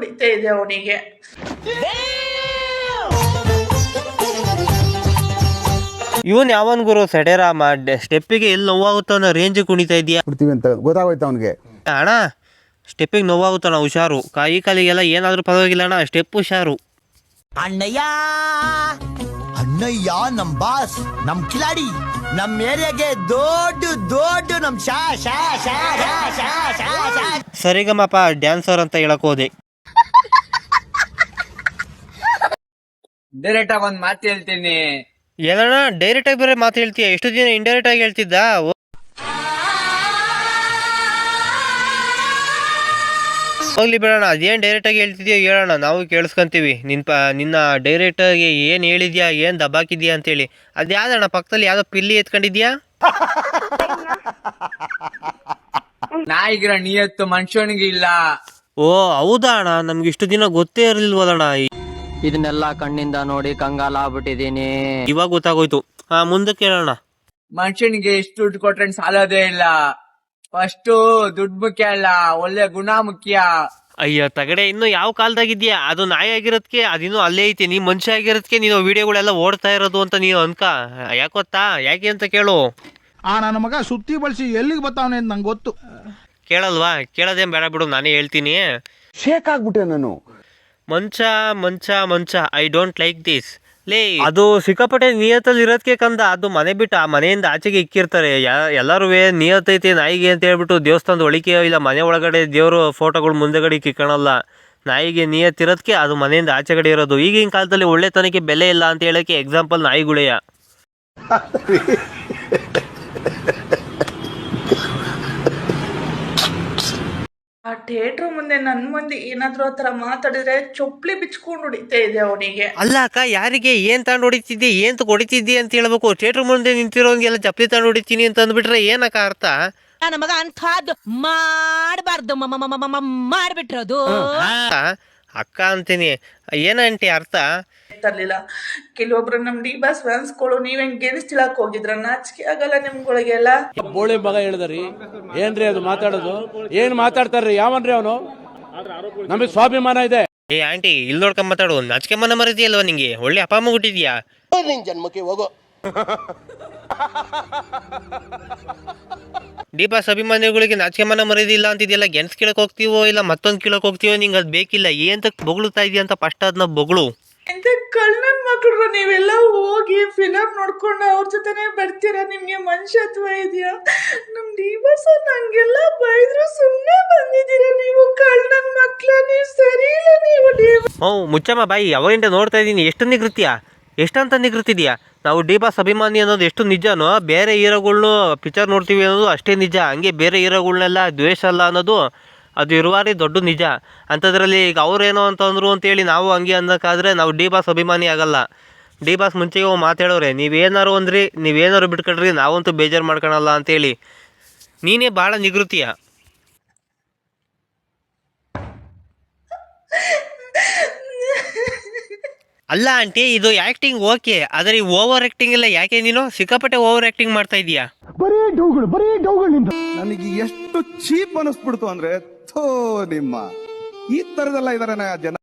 ಹೊಡಿತಾ ಇದೆ ಅವನಿಗೆ. ಇವನ್ ಯಾವನ್ ಗುರು? ಸಡೇರಾಮ ಸ್ಟೆಪ್ಪಿಗೆ ಎಲ್ಲಿ ನೋವಾಗುತ್ತೋ ಅನ್ನೋ ರೇಂಜ್ ಕುಣಿತಾ ಇದೆಯಾ? ಬಿಡ್ತೀವಿ ಅಂತ ಗೊತ್ತಾಗೋಯ್ತು ಅವನಿಗೆ. ಅಣ್ಣ ಸ್ಟೆಪ್ಪಿಗೆ ನೋವಾಗುತ್ತಣ್ಣ ಹುಷಾರು. ಕೈ ಕಾಲಿಗೆಲ್ಲ ಏನಾದರೂ ಪರವಾಗಿಲ್ಲ ಅಣ್ಣ ಸ್ಟೆಪ್ ಹುಷಾರು. ಅಣ್ಣಯ್ಯ ಅಣ್ಣಯ್ಯ ನಮ್ ಬಾಸ್ ನಮ್ ಕಿಲಾಡಿ. ನಮ್ ಏರಿಯಾಗೆ ದೊಡ್ಡ ದೊಡ್ಡ ನಮ್ ಶಾ ಶಾ ಶಾ ಶಾ ಶಾ ಶಾ ಶಾ. ಸರಿಗಮಪ ಡ್ಯಾನ್ಸರ್ ಅಂತ ಹೇಳಕ್ ಹೋದೆ. ಡೈರೆಕ್ಟ್ ಆಗಿ ಒಂದ್ ಮಾತು ಹೇಳ್ತೀನಿ. ಏನಣ್ಣ ಡೈರೆಕ್ಟ್ ಆಗಿ ಬೇರೆ ಮಾತು ಹೇಳ್ತೀಯ? ಎಷ್ಟು ದಿನ ಇಂಡೈರೆಕ್ಟ್ ಆಗಿ ಹೇಳ್ತಿದ್ದ? ಹೋಗ್ಲಿ ಬಿಡೋಣ ಅದೇನ್ ಡೈರೆಕ್ಟ್ ಆಗಿ ಹೇಳ್ತಿದ್ಯೋ ಹೇಳೋಣ ನಾವು ಕೇಳಿಸ್ಕೊಂತೀವಿ. ನಿನ್ ಪ ನಿನ್ನ ಡೈರೆಕ್ಟ್ ಆಗಿ ಏನ್ ಹೇಳಿದ್ಯಾ ಏನ್ ದಬ್ಬಾಕಿದ್ಯಾ ಅಂತೇಳಿ. ಅದ್ಯಾವ್ದಣ್ಣ ಪಕ್ಕದಲ್ಲಿ ಯಾವ್ದೋ ಪಿಲ್ಲಿ ಎತ್ಕೊಂಡಿದ್ಯಾ? ನಾಯಿಗಿರ ನಿಯತ್ತು ಮನುಷ್ಯನಿಗೆ ಇಲ್ಲ. ಓ ಹೌದಾ ಅಣ್ಣ? ನಮ್ಗೆ ಇಷ್ಟು ದಿನ ಗೊತ್ತೇ ಇರಲಿಲ್ವಲ್ಲಣ್ಣ ಇದನ್ನೆಲ್ಲ ಕಣ್ಣಿಂದ ನೋಡಿ ಕಂಗಾಲ ಆಗ್ಬಿಟ್ಟಿದೀನಿ ಇವಾಗ ಗೊತ್ತಾಗೋಯ್ತು. ಹಾ ಮುಂದಕ್ಕೆ ಕೇಳೋಣ. ಮನುಷ್ಯನಿಗೆ ಎಷ್ಟು ದುಡ್ಡು ಕೊಟ್ರೆ ಸಾಲೋದೇ ಇಲ್ಲ. ಫಸ್ಟ್ ದುಡ್ಡು ಮುಖ್ಯ ಅಲ್ಲ ಒಳ್ಳೆ ಗುಣ ಮುಖ್ಯ. ಅಯ್ಯ ತಗಡೆ ಇನ್ನು ಯಾವ ಕಾಲದಾಗಿದ್ಯಾ ಅದು ನಾಯಿ ಆಗಿರೋದಕ್ಕೆ ಅದಿನ್ನು ಅಲ್ಲೇ ಐತಿ. ನೀ ಮನುಷ್ಯ ಆಗಿರೋದಕ್ಕೆ ನೀನು ವಿಡಿಯೋಗಳೆಲ್ಲ ಓಡ್ತಾ ಇರೋದು ಅಂತ ನೀನು ಅನ್ಕ. ಯಾಕೊತ್ತಾ ಯಾಕೆ ಅಂತ ಕೇಳು. ಆ ನನ್ನ ಮಗ ಸುತ್ತಿ ಬಳಸಿ ಎಲ್ಲಿಗೆ ಬರ್ತಾವನೆ ಅಂತ ನಂಗೆ ಗೊತ್ತು. ಕೇಳಲ್ವಾ? ಕೇಳೋದೇನ್ ಬೇಡ ಬಿಡು ನಾನೇ ಹೇಳ್ತೀನಿ. ಶೇಕ್ ಆಗ್ಬಿಟ್ಟೆ ನಾನು. ಮಂಚ ಮಂಚ ಮಂಚ ಐ ಡೋಂಟ್ ಲೈಕ್ ದಿಸ್ ಲೇ ಅದು ಸಿಕ್ಕಾಪಟ್ಟೆ ನಿಯತ್ತಲ್ಲಿ ಇರೋದಕ್ಕೆ ಕಂದ ಅದು ಮನೆ ಬಿಟ್ಟು ಆ ಮನೆಯಿಂದ ಆಚೆಗೆ ಇಕ್ಕಿರ್ತಾರೆ. ಎಲ್ಲರೂ ನಿಯತ್ತೈತೆ ನಾಯಿಗೆ ಅಂತ ಹೇಳ್ಬಿಟ್ಟು ದೇವಸ್ಥಾನದ ಒಳಿಕೆ ಇಲ್ಲ ಮನೆ ಒಳಗಡೆ ದೇವರು ಫೋಟೋಗಳು ಮುಂದೆಗಡೆ ಕಿಕ್ಕಣಲ್ಲ ನಾಯಿಗೆ ನಿಯತ್ತಿರೋದಕ್ಕೆ ಅದು ಮನೆಯಿಂದ ಆಚೆಗಡೆ ಇರೋದು. ಈಗಿನ ಕಾಲದಲ್ಲಿ ಒಳ್ಳೆತನಕ್ಕೆ ಬೆಲೆ ಇಲ್ಲ ಅಂತ ಹೇಳಕ್ಕೆ ಎಕ್ಸಾಂಪಲ್ ನಾಯಿಗುಳೆಯ. ಆ ಥಿಯೇಟ್ರ್ ಮುಂದೆ ನನ್ನ ಮಂದಿ ಏನಾದರೂ ಆ ಥರ ಮಾತಾಡಿದ್ರೆ ಚೊಪ್ಲಿ ಬಿಚ್ಕೊಂಡು ಹೊಡಿತಾ ಇದೆ ಅವನಿಗೆ. ಅಲ್ಲ ಅಕ್ಕ ಯಾರಿಗೆ ಏನ್ ತಗೊಂಡು ಹೊಡಿತಿದ್ದಿ ಏನ್ ತಗೊಂಡ್ ಹೊಡಿತಿದ್ದಿ ಅಂತ ಹೇಳ್ಬೇಕು. ಥಿಯೇಟರ್ ಮುಂದೆ ನಿಂತಿರೋಂಗೆಲ್ಲ ಚಪ್ಪಲಿ ತಗೊಂಡು ಹೊಡಿತೀನಿ ಅಂತ ಅಂದ್ಬಿಟ್ರೆ ಏನಕ್ಕ ಅರ್ಥ? ನನ್ನ ಮಗ ಅಂಥದ್ದು ಮಾಡಬಾರ್ದು ಮಾಡ್ಬಿಟ್ರದು ಆ, ಅಕ್ಕ ಅಂತೀನಿ. ಏನಂಟಿ ಅರ್ಥ? ತರ್ಲಿಲ್ಲ. ಕೆಲವೊಬ್ರು ನಮ್ ಡಿ ಬಾಸ್ ಫ್ಯಾನ್ಸ್ಗಳು ನೀವ್ ಹೆಂಗ್ ಗೆಲ್ಸ್ತಿಳಕ್ ಹೋಗಿದ್ರ? ನಾಚಿಕೆ ಆಗಲ್ಲ ನಿಮ್ಗಳಿಗೆಲ್ಲ. ಬೋಳಿ ಮಗ ಹೇಳಿದ್ರಿ ಏನ್ರಿ ಅದು ಮಾತಾಡೋದು? ಏನ್ ಮಾತಾಡ್ತಾರ್ರಿ ಯಾವನ್ರಿ ಅವನು? ನಮಗೆ ಸ್ವಾಭಿಮಾನ ಇದೆ. ಏ ಆಂಟಿ ಇಲ್ಲಿ ನೋಡ್ಕೊಂಡ್ ಮಾತಾಡು. ನಾಚಿಕೆ ಮನ ಮರದಿಯಲ್ವಾ ನಿಂಗೆ? ಒಳ್ಳೆ ಅಪ್ಪ ಅಮ್ಮ ಹುಟ್ಟಿದ್ಯಾ? ಹೋಗೋ. ದೀಪಾ ಅಭಿಮಾನಿಗಳಿಗೆ ನಾಚಿಕೆ ಮನ ಮರದಿಲ್ಲ ಅಂತಿದೆಯಲ್ಲ ಗೆನ್ಸ್ ಕೇಳಕ್ ಹೋಗ್ತೀವೋ ಇಲ್ಲ ಮತ್ತೊಂದು ಕೇಳಕ್ ಹೋಗ್ತೀವೋ ನಿಂಗೆ ಅದ್ ಬೇಕಿಲ್ಲ? ಏನ್ ಬೊಗಳುತ್ತಾ ಇದೆಯಾ ಅಂತ ಫಸ್ಟ್ ಅದನ್ನ ಬೊಗಳು. ಎಂತ ಕಳ್ಳನ್ ಮಕ್ಳು ನೀವೆಲ್ಲ ಹೋಗಿ ಫಿಲಮ್ ನೋಡ್ಕೊಂಡು ಅವ್ರ ಜೊತೆನೆ ಬರ್ತೀರಾ? ನಿಮ್ಗೆ ಮನುಷ್ಯತ್ವ ಇದೆಯಾ? ನಮ್ ಡಿ ಸರ್ ನಂಗೆಲ್ಲ ಬೈದ್ರು ಸುಮ್ಮನೆ ಬಂದಿದ್ದೀರಾ ನೀವು ಕಳ್ಳನ್ ಮಕ್ಳ? ನೀವು ಸರಿ ಇಲ್ಲ ನೀವು ಹ್ಞೂ, ಮುಚ್ಚಮ್ಮ ಬಾಯಿ ಯಾವಾಗಿಂದ ನೋಡ್ತಾ ಇದ್ದೀನಿ. ಎಷ್ಟು ನಿಗೃತ್ಯ ಎಷ್ಟಂತ ನಿಗೃತಿದ್ಯಾ ನಾವು ಡಿ ಅಭಿಮಾನಿ ಅನ್ನೋದು ಎಷ್ಟು ನಿಜನೋ, ಬೇರೆ ಹೀರೋಗಳ್ನು ಪಿಕ್ಚರ್ ನೋಡ್ತೀವಿ ಅನ್ನೋದು ಅಷ್ಟೇ ನಿಜ. ಹಂಗೆ ಬೇರೆ ಹೀರೋಗಳ್ನೆಲ್ಲ ದ್ವೇಷ ಅಲ್ಲ ಅನ್ನೋದು ಅದು ಇರುವಾರಿ ದೊಡ್ಡ ನಿಜ. ಅಂಥದ್ರಲ್ಲಿ ಈಗ ಅವ್ರೇನೋ ಅಂತಂದ್ರು ಅಂತೇಳಿ ನಾವು ಹಂಗೆ ಅನ್ನೋಕ್ಕಾದ್ರೆ ನಾವು ಡಿ ಬಾಸ್ ಅಭಿಮಾನಿ ಆಗಲ್ಲ. ಡಿ ಬಾಸ್ ಮುಂಚೆಗೆ ಹೋಗಿ ಮಾತಾಡೋರೆ ನೀವೇನಾರು ಅಂದ್ರಿ ನೀವೇನಾರು ಬಿಟ್ಕೊಡ್ರಿ, ನಾವಂತೂ ಬೇಜಾರು ಮಾಡ್ಕೊಳಲ್ಲ ಅಂತೇಳಿ. ನೀನೇ ಭಾಳ ನಿಗೃತಿಯ ಅಲ್ಲ ಆಂಟಿ, ಇದು ಆ್ಯಕ್ಟಿಂಗ್ ಓಕೆ, ಆದರೆ ಈ ಓವರ್ ಆ್ಯಕ್ಟಿಂಗ್ ಎಲ್ಲ ಯಾಕೆ ನೀನು? ಸಿಕ್ಕಾಪಟ್ಟೆ ಓವರ್ ಆ್ಯಕ್ಟಿಂಗ್ ಮಾಡ್ತಾ ಇದೀಯಾ? ಬರೀ ಡೌಗಳು, ಬರೀ ನನಗೆ ಎಷ್ಟು ಚೀಪ್ ಅನಿಸ್ಬಿಡ್ತು ಅಂದ್ರೆ ಥೋ ನಿಮ್ಮ. ಈ ತರದೆಲ್ಲ ಇದಾರೆ ಜನ